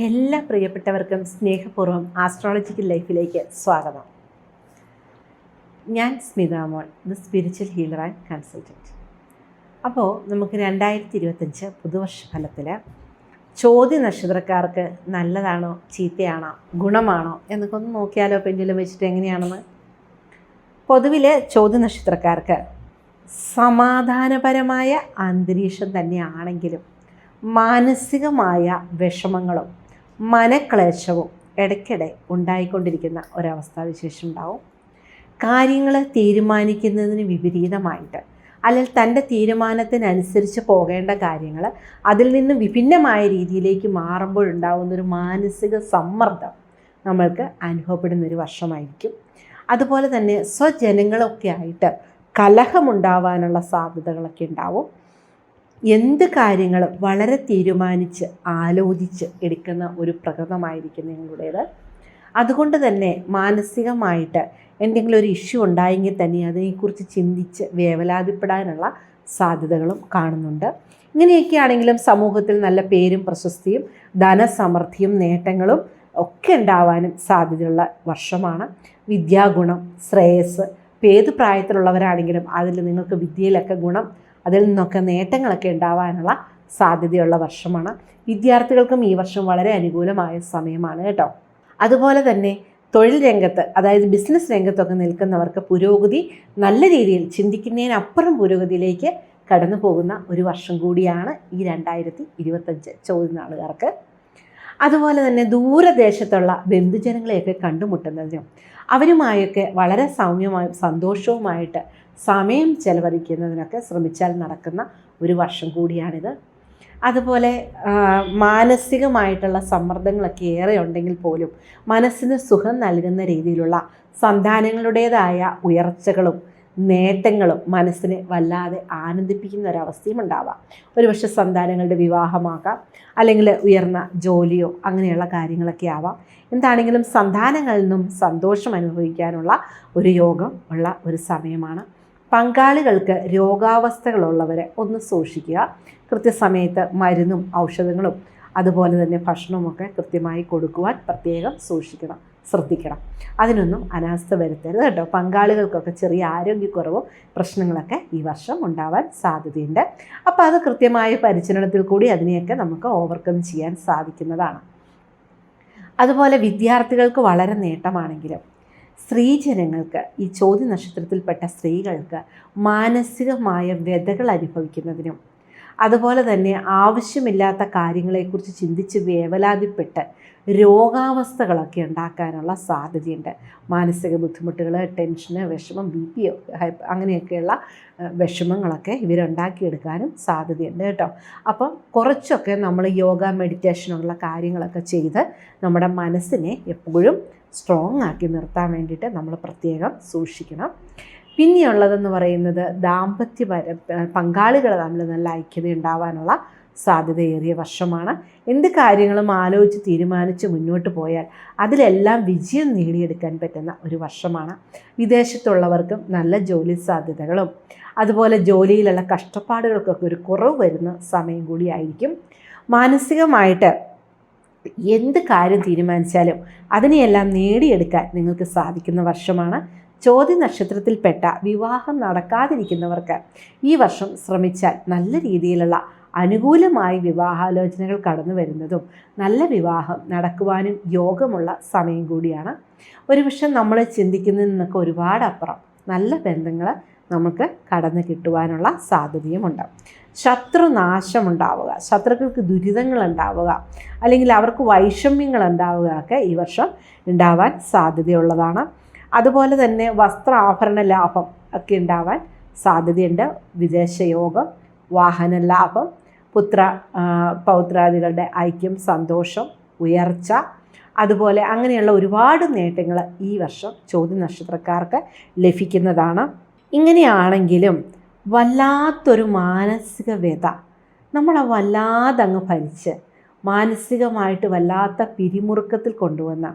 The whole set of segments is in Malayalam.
എല്ലാ പ്രിയപ്പെട്ടവർക്കും സ്നേഹപൂർവം ആസ്ട്രോളജിക്കൽ ലൈഫിലേക്ക് സ്വാഗതം. ഞാൻ Smitha Mol the spiritual healer and consultant അപ്പോൾ നമുക്ക് രണ്ടായിരത്തി ഇരുപത്തഞ്ച് പുതുവർഷ ഫലത്തിൽ ചോദ്യ നക്ഷത്രക്കാർക്ക് നല്ലതാണോ ചീത്തയാണോ ഗുണമാണോ എന്നൊക്കെ ഒന്ന് നോക്കിയാലോ പെൻഡിലും വെച്ചിട്ട് എങ്ങനെയാണെന്ന്? പൊതുവിൽ ചോദ്യ നക്ഷത്രക്കാർക്ക് സമാധാനപരമായ അന്തരീക്ഷം തന്നെയാണെങ്കിലും മാനസികമായ വിഷമങ്ങളും മനക്ലേശവും ഇടയ്ക്കിടെ ഉണ്ടായിക്കൊണ്ടിരിക്കുന്ന ഒരവസ്ഥാവിശേഷം ഉണ്ടാവും. കാര്യങ്ങൾ തീരുമാനിക്കുന്നതിന് വിപരീതമായിട്ട് അല്ലെങ്കിൽ തന്റെ തീരുമാനത്തിനനുസരിച്ച് പോകേണ്ട കാര്യങ്ങൾ അതിൽ നിന്ന് വിഭിന്നമായ രീതിയിലേക്ക് മാറുമ്പോഴുണ്ടാകുന്നൊരു മാനസിക സമ്മർദ്ദം നമ്മൾക്ക് അനുഭവപ്പെടുന്ന ഒരു വർഷമായിരിക്കും. അതുപോലെ തന്നെ സ്വജനങ്ങളൊക്കെ ആയിട്ട് കലഹമുണ്ടാവാനുള്ള സാധ്യതകളൊക്കെ ഉണ്ടാവും. എന്ത് കാര്യങ്ങൾ വളരെ തീരുമാനിച്ച് ആലോചിച്ച് എടുക്കുന്ന ഒരു പ്രകൃതമായിരിക്കും നിങ്ങളുടേത്. അതുകൊണ്ട് തന്നെ മാനസികമായിട്ട് എന്തെങ്കിലും ഒരു ഇഷ്യൂ ഉണ്ടായെങ്കിൽ തന്നെ അതിനെക്കുറിച്ച് ചിന്തിച്ച് വേവലാതിപ്പെടാനുള്ള സാധ്യതകളും കാണുന്നുണ്ട്. ഇങ്ങനെയൊക്കെ ആണെങ്കിലും സമൂഹത്തിൽ നല്ല പേരും പ്രശസ്തിയും ധനസമൃദ്ധിയും നേട്ടങ്ങളും ഒക്കെ ഉണ്ടാവാനും സാധ്യതയുള്ള വർഷമാണ്. വിദ്യാഗുണം ശ്രേയസ് ഏത് പ്രായത്തിലുള്ളവരാണെങ്കിലും അതിൽ നിങ്ങൾക്ക് വിദ്യയിലൊക്കെ ഗുണം അതിൽ നിന്നൊക്കെ നേട്ടങ്ങളൊക്കെ ഉണ്ടാവാനുള്ള സാധ്യതയുള്ള വർഷമാണ്. വിദ്യാർത്ഥികൾക്കും ഈ വർഷം വളരെ അനുകൂലമായ സമയമാണ് കേട്ടോ. അതുപോലെ തന്നെ തൊഴിൽ രംഗത്ത് അതായത് ബിസിനസ് രംഗത്തൊക്കെ നിൽക്കുന്നവർക്ക് പുരോഗതി നല്ല രീതിയിൽ ചിന്തിക്കുന്നതിനപ്പുറം പുരോഗതിയിലേക്ക് കടന്നു പോകുന്ന ഒരു വർഷം കൂടിയാണ് ഈ രണ്ടായിരത്തി ഇരുപത്തഞ്ച് ചോദ്യനാളുകാർക്ക് അതുപോലെ തന്നെ ദൂരദേശത്തുള്ള ബന്ധുജനങ്ങളെയൊക്കെ കണ്ടുമുട്ടുന്നതിനും അവരുമായൊക്കെ വളരെ സൗമ്യമായും സന്തോഷവുമായിട്ട് സമയം ചെലവഴിക്കുന്നതിനൊക്കെ ശ്രമിച്ചാൽ നടക്കുന്ന ഒരു വർഷം കൂടിയാണിത്. അതുപോലെ മാനസികമായിട്ടുള്ള സമ്മർദ്ദങ്ങളൊക്കെ ഏറെ ഉണ്ടെങ്കിൽ പോലും മനസ്സിന് സുഖം നൽകുന്ന രീതിയിലുള്ള സന്താനങ്ങളുടേതായ ഉയർച്ചകളും നേട്ടങ്ങളും മനസ്സിനെ വല്ലാതെ ആനന്ദിപ്പിക്കുന്ന ഒരവസ്ഥയും ഉണ്ടാവാം. ഒരുപക്ഷെ സന്താനങ്ങളുടെ വിവാഹമാകാം അല്ലെങ്കിൽ ഉയർന്ന ജോലിയോ അങ്ങനെയുള്ള കാര്യങ്ങളൊക്കെ ആവാം. എന്താണെങ്കിലും സന്താനങ്ങളിൽ നിന്നും സന്തോഷം അനുഭവിക്കാനുള്ള ഒരു യോഗം ഉള്ള ഒരു സമയമാണ്. പങ്കാളികൾക്ക് രോഗാവസ്ഥകളുള്ളവരെ ഒന്ന് സൂക്ഷിക്കുക. കൃത്യസമയത്ത് മരുന്നും ഔഷധങ്ങളും അതുപോലെ തന്നെ ഭക്ഷണവുമൊക്കെ കൃത്യമായി കൊടുക്കുവാൻ പ്രത്യേകം സൂക്ഷിക്കണം ശ്രദ്ധിക്കണം. അതിനൊന്നും അനാസ്ഥ വരുത്തരുത് കേട്ടോ. പങ്കാളികൾക്കൊക്കെ ചെറിയ ആരോഗ്യക്കുറവും പ്രശ്നങ്ങളൊക്കെ ഈ വർഷം ഉണ്ടാവാൻ സാധ്യതയുണ്ട്. അപ്പോൾ അത് കൃത്യമായ പരിചരണത്തിൽ കൂടി അതിനെയൊക്കെ നമുക്ക് ഓവർകം ചെയ്യാൻ സാധിക്കുന്നതാണ്. അതുപോലെ വിദ്യാർത്ഥികൾക്ക് വളരെ നേട്ടമാണെങ്കിലും സ്ത്രീജനങ്ങൾക്ക് ഈ ചോദ്യ നക്ഷത്രത്തിൽപ്പെട്ട സ്ത്രീകൾക്ക് മാനസികമായ വ്യതകൾ അനുഭവിക്കുന്നതിനും അതുപോലെ തന്നെ ആവശ്യമില്ലാത്ത കാര്യങ്ങളെക്കുറിച്ച് ചിന്തിച്ച് വേവലാതിപ്പെട്ട് രോഗാവസ്ഥകളൊക്കെ ഉണ്ടാക്കാനുള്ള സാധ്യതയുണ്ട്. മാനസിക ബുദ്ധിമുട്ടുകൾ ടെൻഷന് വിഷമം ബി പി അങ്ങനെയൊക്കെയുള്ള വിഷമങ്ങളൊക്കെ ഇവരുണ്ടാക്കിയെടുക്കാനും സാധ്യതയുണ്ട് കേട്ടോ. അപ്പം കുറച്ചൊക്കെ നമ്മൾ യോഗ മെഡിറ്റേഷനുള്ള കാര്യങ്ങളൊക്കെ ചെയ്ത് നമ്മുടെ മനസ്സിനെ എപ്പോഴും സ്ട്രോങ് ആക്കി നിർത്താൻ വേണ്ടിയിട്ട് നമ്മൾ പ്രത്യേകം സൂക്ഷിക്കണം. പിന്നെയുള്ളതെന്ന് പറയുന്നത് ദാമ്പത്യ പങ്കാളികൾ തമ്മിൽ നല്ല ഐക്യത ഉണ്ടാവാനുള്ള സാധ്യതയേറിയ വർഷമാണ് എന്ത് കാര്യങ്ങളും ആലോചിച്ച് തീരുമാനിച്ച് മുന്നോട്ട് പോയാൽ അതിലെല്ലാം വിജയം നേടിയെടുക്കാൻ പറ്റുന്ന ഒരു വർഷമാണ് വിദേശത്തുള്ളവർക്കും നല്ല ജോലി സാധ്യതകളും അതുപോലെ ജോലിയിലുള്ള കഷ്ടപ്പാടുകൾക്കൊക്കെ ഒരു കുറവ് വരുന്ന സമയം കൂടിയായിരിക്കും മാനസികമായിട്ട് എന്ത് കാര്യം തീരുമാനിച്ചാലും അതിനെയെല്ലാം നേടിയെടുക്കാൻ നിങ്ങൾക്ക് സാധിക്കുന്ന വർഷമാണ് ചോദ്യ നക്ഷത്രത്തിൽപ്പെട്ട വിവാഹം നടക്കാതിരിക്കുന്നവർക്ക് ഈ വർഷം ശ്രമിച്ചാൽ നല്ല രീതിയിലുള്ള അനുകൂലമായി വിവാഹാലോചനകൾ കടന്നു വരുന്നതും നല്ല വിവാഹം നടക്കുവാനും യോഗമുള്ള സമയം കൂടിയാണ്. ഒരുപക്ഷെ നമ്മൾ ചിന്തിക്കുന്നതിൽ നിന്നൊക്കെ ഒരുപാട് അപ്പുറം നല്ല ബന്ധങ്ങൾ നമുക്ക് കടന്നു കിട്ടുവാനുള്ള സാധ്യതയുമുണ്ട് ശത്രുനാശം ഉണ്ടാവുക ശത്രുക്കൾക്ക് ദുരിതങ്ങൾ ഉണ്ടാവുക അല്ലെങ്കിൽ അവർക്ക് വൈഷമ്യങ്ങൾ ഉണ്ടാവുക ഒക്കെ ഈ വർഷം ഉണ്ടാവാൻ സാധ്യതയുള്ളതാണ്. അതുപോലെ തന്നെ വസ്ത്ര ആഭരണ ലാഭം ഒക്കെ ഉണ്ടാവാൻ സാധ്യതയുണ്ട്. വിദേശയോഗം വാഹന ലാഭം പുത്ര പൗത്രാദികളുടെ ഐക്യം സന്തോഷം ഉയർച്ച അതുപോലെ അങ്ങനെയുള്ള ഒരുപാട് നേട്ടങ്ങൾ ഈ വർഷം ചോദ്യ നക്ഷത്രക്കാർക്ക് ലഭിക്കുന്നതാണ്. ഇങ്ങനെയാണെങ്കിലും വല്ലാത്തൊരു മാനസിക വ്യത നമ്മളെ വല്ലാതങ്ങ് ഭരിച്ച് മാനസികമായിട്ട് വല്ലാത്ത പിരിമുറുക്കത്തിൽ കൊണ്ടുവന്ന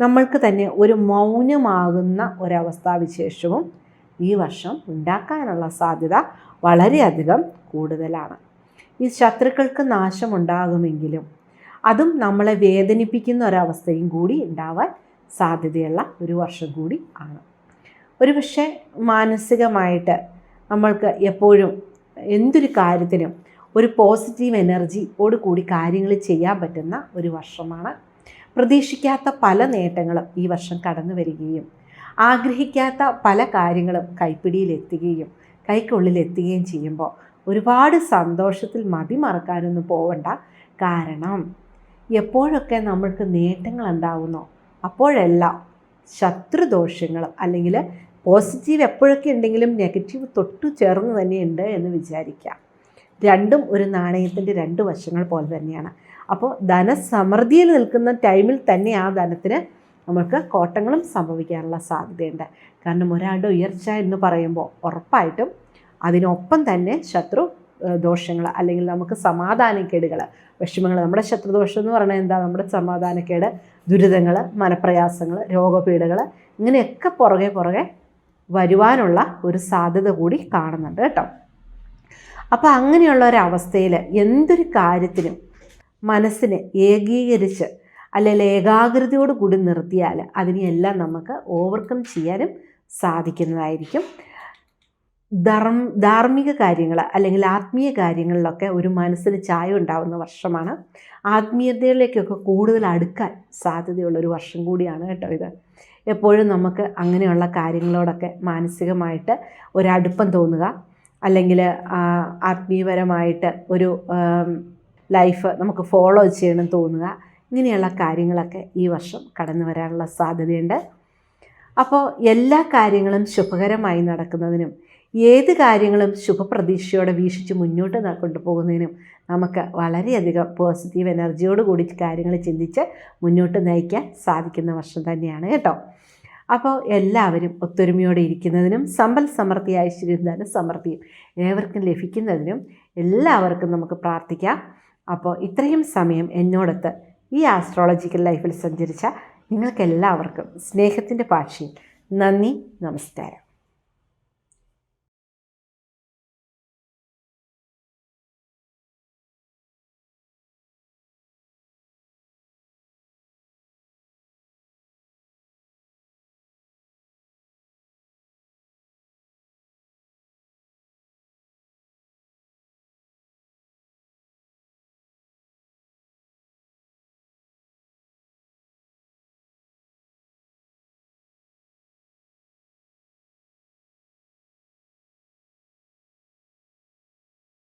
നമ്മൾക്ക് തന്നെ ഒരു മൗനമാകുന്ന ഒരവസ്ഥാവിശേഷവും ഈ വർഷം ഉണ്ടാക്കാനുള്ള സാധ്യത വളരെയധികം കൂടുതലാണ്. ഈ ശത്രുക്കൾക്ക് നാശമുണ്ടാകുമെങ്കിലും അതും നമ്മളെ വേദനിപ്പിക്കുന്ന ഒരവസ്ഥയും കൂടി ഉണ്ടാവാൻ സാധ്യതയുള്ള ഒരു വർഷം കൂടി ആണ്. ഒരു പക്ഷേ മാനസികമായിട്ട് നമ്മൾക്ക് എപ്പോഴും എന്തൊരു കാര്യത്തിനും ഒരു പോസിറ്റീവ് എനർജിയോട് കൂടി കാര്യങ്ങൾ ചെയ്യാൻ പറ്റുന്ന ഒരു വർഷമാണ്. പ്രതീക്ഷിക്കാത്ത പല നേട്ടങ്ങളും ഈ വർഷം കടന്നു വരികയും ആഗ്രഹിക്കാത്ത പല കാര്യങ്ങളും കൈപ്പിടിയിലെത്തുകയും കൈക്കുള്ളിലെത്തുകയും ചെയ്യുമ്പോൾ ഒരുപാട് സന്തോഷത്തിൽ മതിമറക്കാനൊന്നും പോവണ്ട. കാരണം എപ്പോഴൊക്കെ നമ്മൾക്ക് നേട്ടങ്ങൾ ഉണ്ടാവുന്നോ അപ്പോഴെല്ലാം ശത്രുദോഷങ്ങളും അല്ലെങ്കിൽ പോസിറ്റീവ് എപ്പോഴൊക്കെ ഉണ്ടെങ്കിലും നെഗറ്റീവ് തൊട്ടു ചേർന്ന് തന്നെയുണ്ട് എന്ന് വിചാരിക്കാം. രണ്ടും ഒരു നാണയത്തിന്റെ രണ്ട് വശങ്ങൾ പോലെ തന്നെയാണ്. അപ്പോൾ ധനസമൃദ്ധിയിൽ നിൽക്കുന്ന ടൈമിൽ തന്നെ ആ ധനത്തിന് നമുക്ക് കോട്ടങ്ങളും സംഭവിക്കാനുള്ള സാധ്യതയുണ്ട്. കാരണം ഒരാളുടെ ഉയർച്ച എന്ന് പറയുമ്പോൾ ഉറപ്പായിട്ടും അതിനൊപ്പം തന്നെ ശത്രു ദോഷങ്ങൾ അല്ലെങ്കിൽ നമുക്ക് സമാധാനക്കേടുകൾ വിഷമങ്ങൾ. നമ്മുടെ ശത്രുദോഷം എന്ന് പറയുന്നത് എന്താ? നമ്മുടെ സമാധാനക്കേട് ദുരിതങ്ങൾ മനപ്രയാസങ്ങൾ രോഗപീഠകൾ ഇങ്ങനെയൊക്കെ പുറകെ പുറകെ വരുവാനുള്ള ഒരു സാധ്യത കൂടി കാണുന്നുണ്ട് കേട്ടോ. അപ്പോൾ അങ്ങനെയുള്ള ഒരവസ്ഥയിൽ എന്തൊരു കാര്യത്തിനും മനസ്സിനെ ഏകീകരിച്ച് അല്ലെങ്കിൽ ഏകാഗ്രതയോട് കൂടി നിർത്തിയാൽ അതിനെയെല്ലാം നമുക്ക് ഓവർകം ചെയ്യാനും സാധിക്കുന്നതായിരിക്കും. ധർമ്മ ധാർമ്മിക കാര്യങ്ങൾ അല്ലെങ്കിൽ ആത്മീയ കാര്യങ്ങളിലൊക്കെ ഒരു മനസ്സിന് ചായ ഉണ്ടാവുന്ന വർഷമാണ്. ആത്മീയതയിലേക്കൊക്കെ കൂടുതൽ അടുക്കാൻ സാധ്യതയുള്ള ഒരു വർഷം കൂടിയാണ് കേട്ടോ ഇത്. എപ്പോഴും നമുക്ക് അങ്ങനെയുള്ള കാര്യങ്ങളോടൊക്കെ മാനസികമായിട്ട് ഒരടുപ്പം തോന്നുക. അല്ലെങ്കിൽ ആത്മീയപരമായിട്ട് ഒരു ലൈഫ് നമുക്ക് ഫോളോ ചെയ്യണം തോന്നുക. ഇങ്ങനെയുള്ള കാര്യങ്ങളൊക്കെ ഈ വർഷം കടന്നു വരാനുള്ള സാധ്യതയുണ്ട്. അപ്പോൾ എല്ലാ കാര്യങ്ങളും ശുഭകരമായി നടക്കുന്നതിനും ഏത് കാര്യങ്ങളും ശുഭപ്രതീക്ഷയോടെ വീക്ഷിച്ച് മുന്നോട്ട് കൊണ്ടുപോകുന്നതിനും നമുക്ക് വളരെയധികം പോസിറ്റീവ് എനർജിയോട് കൂടി കാര്യങ്ങൾ ചിന്തിച്ച് മുന്നോട്ട് നയിക്കാൻ സാധിക്കുന്ന വർഷം തന്നെയാണ് കേട്ടോ. അപ്പോൾ എല്ലാവരും ഒത്തൊരുമയോടെ ഇരിക്കുന്നതിനും സമ്പൽ സമൃദ്ധി ഐശ്വര്യം സമൃദ്ധിയും ഏവർക്കും ലഭിക്കുന്നതിനും എല്ലാവർക്കും നമുക്ക് പ്രാർത്ഥിക്കാം. അപ്പോൾ ഇത്രയും സമയം എന്നോടൊത്ത് ഈ ആസ്ട്രോളജിക്കൽ ലൈഫിൽ സഞ്ചരിച്ച നിങ്ങൾക്കെല്ലാവർക്കും സ്നേഹത്തിന്റെ ഭാഷയിൽ നന്ദി നമസ്കാരം.